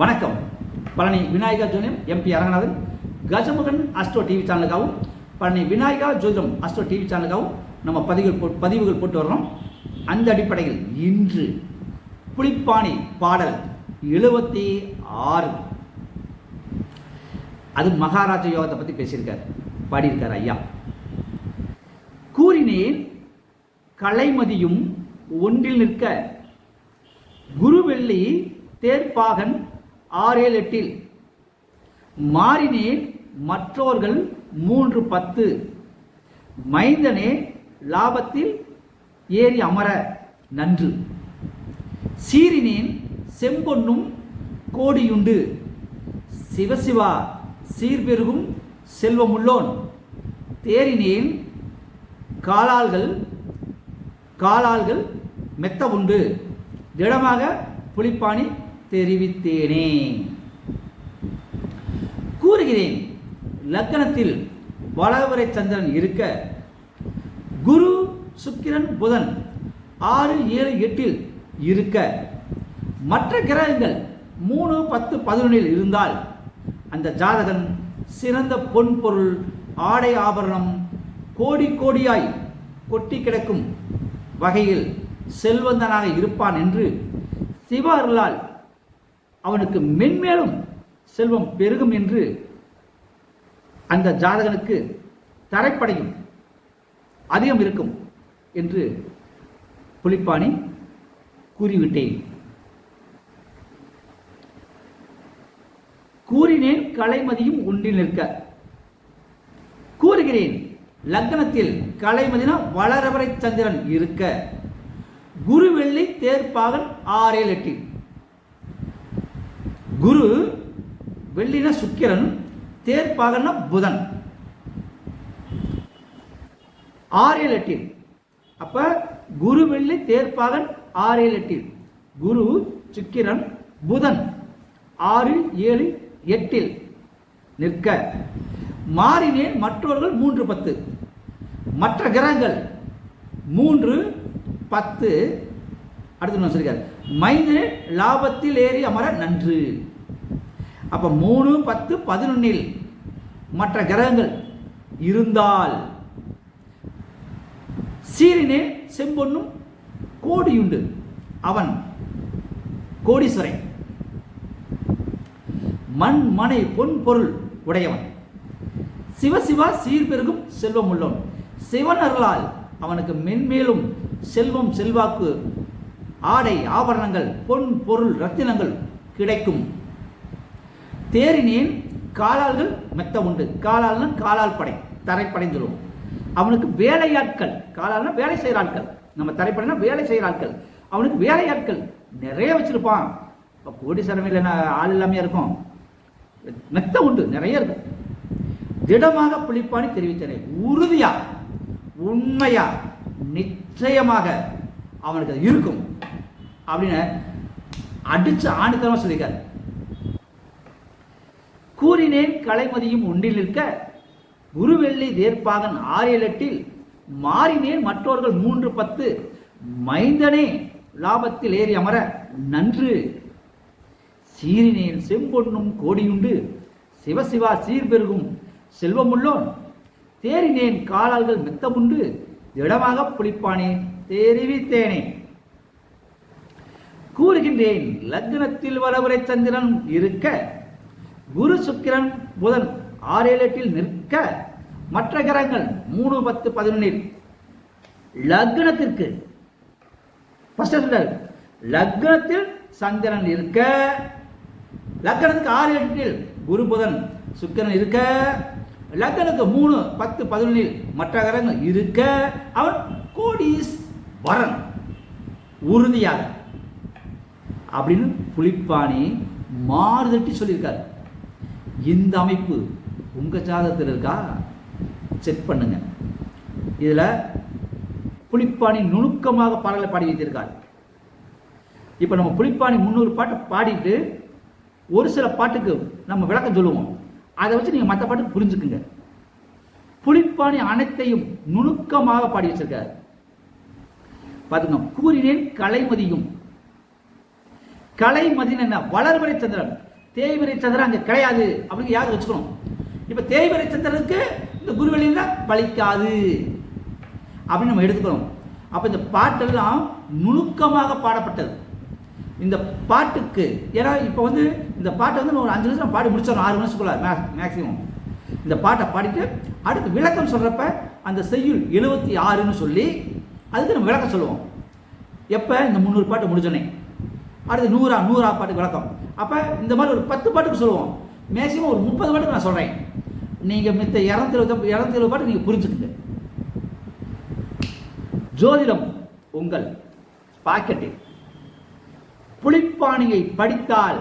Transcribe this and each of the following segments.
வணக்கம். பழனி விநாயகா ஜோதிடம் M P Aranganathan. Gajamukhan astro TV சேனலுக்காகவும் Palani Vinayaka ஜோதிடம் அஸ்ட்ரோ டிவி சேனலுக்காகவும் நம்ம பதிவுகள் போ பதிவுகள் போட்டு வர்றோம். அந்த அடிப்படையில் இன்று புளிப்பாணி பாடல் எழுபத்தி ஆறு. அது மகாராஜ யோகத்தை பற்றி பேசியிருக்கார். பாடியிருக்கார் ஐயா. கூறினேன் கலைமதியும் ஒன்றில் நிற்க. குருவெள்ளி தேர்ப்பாகன் ஆறேழு எட்டில் மாறினேன் மற்றோர்கள் மூன்று பத்து மைந்தனே லாபத்தில் ஏறி அமர நன்று. சீரினேன் செம்பொன்னும் கோடியுண்டு. சிவசிவா சீர்பெருகும் செல்வமுள்ளோன். தேறினேன் காலாள்கள் காலாள்கள் மெத்த உண்டு திடமாக புளிப்பாணி தெரிவித்தேனே. கூறுகிறேன் லக்கணத்தில் வளவரை சந்திரன் இருக்க குரு சுக்கிரன் புதன் ஆறு ஏழு எட்டில் இருக்க. மற்ற கிரகங்கள் மூணு பத்து பதினொன்றில் இருந்தால் அந்த ஜாதகன் சிறந்த பொன் பொருள் ஆடை ஆபரணம் கோடி கோடியாய் கொட்டி கிடக்கும் வகையில் செல்வந்தனாக இருப்பான் என்று சிவ அருளால் அவனுக்கு மென்மேலும் செல்வம் பெருகும் என்று அந்த ஜாதகனுக்கு தரைப்படையும் அதிகம் இருக்கும் என்று புலிப்பாணி கூறிவிட்டேன். கூறினேன் கலைமதியும் ஒன்றில் நிற்க. கூறுகிறேன் லக்னத்தில் கலைமதினா வளரவரை சந்திரன் இருக்க. குரு வெள்ளி தேர்ப்பாகன் ஆறேழு எட்டில். குரு வெள்ளின சுக்கிரன் தேர்ப்பாகன்னா புதன். ஆரியல் எட்டில் அப்ப குரு வெள்ளி தேர்ப்பாகன் ஆரியல் எட்டில் குரு சுக்கிரன் புதன் ஆறு ஏழு எட்டில் நிற்க. மாறினேன் மற்றவர்கள் மூன்று பத்து. மற்ற கிரகங்கள் மூன்று பத்து. அடுத்து ஒன்று சொல்லிக்கார் மைந்தனே லாபத்தில் ஏறி அமர நன்று. அப்போ மூணு பத்து பதினொன்னில் மற்ற கிரகங்கள் இருந்தால் சீரினே செம்பொன்னும் கோடியுண்டு. அவன் கோடீஸ்வரன். மண் மனை பொன் பொருள் உடையவன். சிவசிவா சீர்பெருகும் செல்வம் உள்ளவன். சிவன் அருளால் அவனுக்கு மென்மேலும் செல்வம் செல்வாக்கு ஆடை ஆபரணங்கள் பொன் பொருள் ரத்தினங்கள் கிடைக்கும். தேரினேன் காலாள்கள் மெத்த உண்டு. காலால்னா காலால் படை தரைப்படைந்துடும் அவனுக்கு வேலையாட்கள் காலால்னா வேலை செய்கிற ஆட்கள். நம்ம தரைப்படைனா வேலை செய்கிற ஆட்கள். அவனுக்கு வேலையாட்கள் நிறைய வச்சிருப்பான். இப்போ கோடி சரமையில் ஆள் இல்லாமே இருக்கும்? மெத்த உண்டு நிறைய இருக்கும். திடமாக புலிப்பாணி தெரிவித்தனே உறுதியா உண்மையா நிச்சயமாக அவனுக்கு அது இருக்கும். அப்படின்னு அடிச்சு ஆணித்தனமா சொல்லியிருக்காரு. கூறினேன் கலைமதியும் ஒன்றில் நிற்க குருவெள்ளி தேர்ப்பாகன் ஆறில் எட்டில் மாறினேன் மற்றவர்கள் மூன்று பத்து மைந்தனே லாபத்தில் ஏறி அமர நன்று. சீரினேன் செம்பொன்னும் கோடியுண்டு சிவசிவா சீர்பெருகும் செல்வமுள்ளோன். தேறினேன் காலால்கள் மெத்தமுண்டு திடமாக புளிப்பானே தெரிவித்தேனே கூறுகின்றேன் லக்னத்தில் வளவுரை சந்திரன் இருக்க குரு சுக்கிரன் புதன் ஆறேழு எட்டில் நிற்க மற்ற கிரகங்கள் மூணு பத்து பதினொன்னில். லக்னத்திற்கு லக்னத்தில் சந்திரன் இருக்க லக்னத்துக்கு ஆறு எட்டில் குரு புதன் சுக்கிரன் இருக்க லக்னத்துக்கு மூணு பத்து பதினொன்னில் மற்ற கிரகங்கள் இருக்க அவன் கோடீஸ் வரன் உறுதியாக. அப்படின்னு புளிப்பானி மாறுதட்டி சொல்லியிருக்காரு. இந்த அமைப்பு உங்கள் ஜாதகத்தில் இருக்கா? செக் பண்ணுங்க. இதில் புளிப்பாணி நுணுக்கமாக பாடலை பாடி வைத்திருக்கார். இப்போ நம்ம புளிப்பாணி முந்நூறு பாட்டு பாடிட்டு ஒரு சில பாட்டுக்கு நம்ம விளக்கம் சொல்லுவோம். அதை வச்சு நீங்கள் மற்ற பாட்டுக்கு புரிஞ்சுக்குங்க. புளிப்பாணி அனைத்தையும் நுணுக்கமாக பாடி வச்சிருக்கார். பாத்துங்க கூறினேன் கலைமதியும் கலை மதினா என்ன? வளர்வரை சந்திரன் தேய்வரை சந்திரன் அங்கே கிடையாது. அப்படின்னு யாரும் வச்சுக்கணும்? இப்போ தேய்வரை சந்திரனுக்கு இந்த குருவெளியில் பலிக்காது அப்படின்னு நம்ம எடுத்துக்கிறோம் அப்போ இந்த பாட்டெல்லாம் நுணுக்கமாக பாடப்பட்டது. இந்த பாட்டுக்கு ஏன்னா இப்போ வந்து இந்த பாட்டை வந்து நம்ம ஒரு அஞ்சு நிமிஷம் பாடி முடிச்சிடணும். ஆறு நிமிஷத்துக்குள்ள மேக்ஸிமம் இந்த பாட்டை பாடிட்டு அடுத்து விளக்கம் சொல்கிறப்ப அந்த செய்யுள் எழுபத்தி ஆறுன்னு சொல்லி அதுக்கு நம்ம விளக்கம் சொல்லுவோம். எப்போ? இந்த முந்நூறு பாட்டு முடிஞ்சோன்னே அடுத்து நூறா நூறா பாட்டு விளக்கம். அப்போ இந்த மாதிரி ஒரு பத்து பாட்டுக்கு சொல்லுவோம். மேக்ஸிமம் ஒரு முப்பது பாட்டுக்கு நான் சொல்கிறேன் நீங்கள் மித்த இரநூத்தி எழுபத்தி இரநூத்தி இருபது பாட்டு நீங்கள் புரிஞ்சுக்குங்க. ஜோதிடம் உங்கள் பாக்கெட்டில் புளிப்பானியை படித்தால்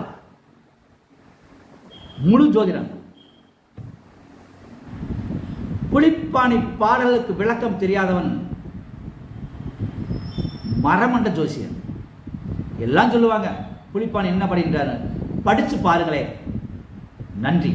முழு ஜோதிடம். புலிப்பாணி பாடலுக்கு விளக்கம் தெரியாதவன் மரமண்ட ஜோசியன். எல்லாம் சொல்லுவாங்க. புலிப்பாணி என்ன படிக்கிறாரு படித்து பாருங்களேன். நன்றி.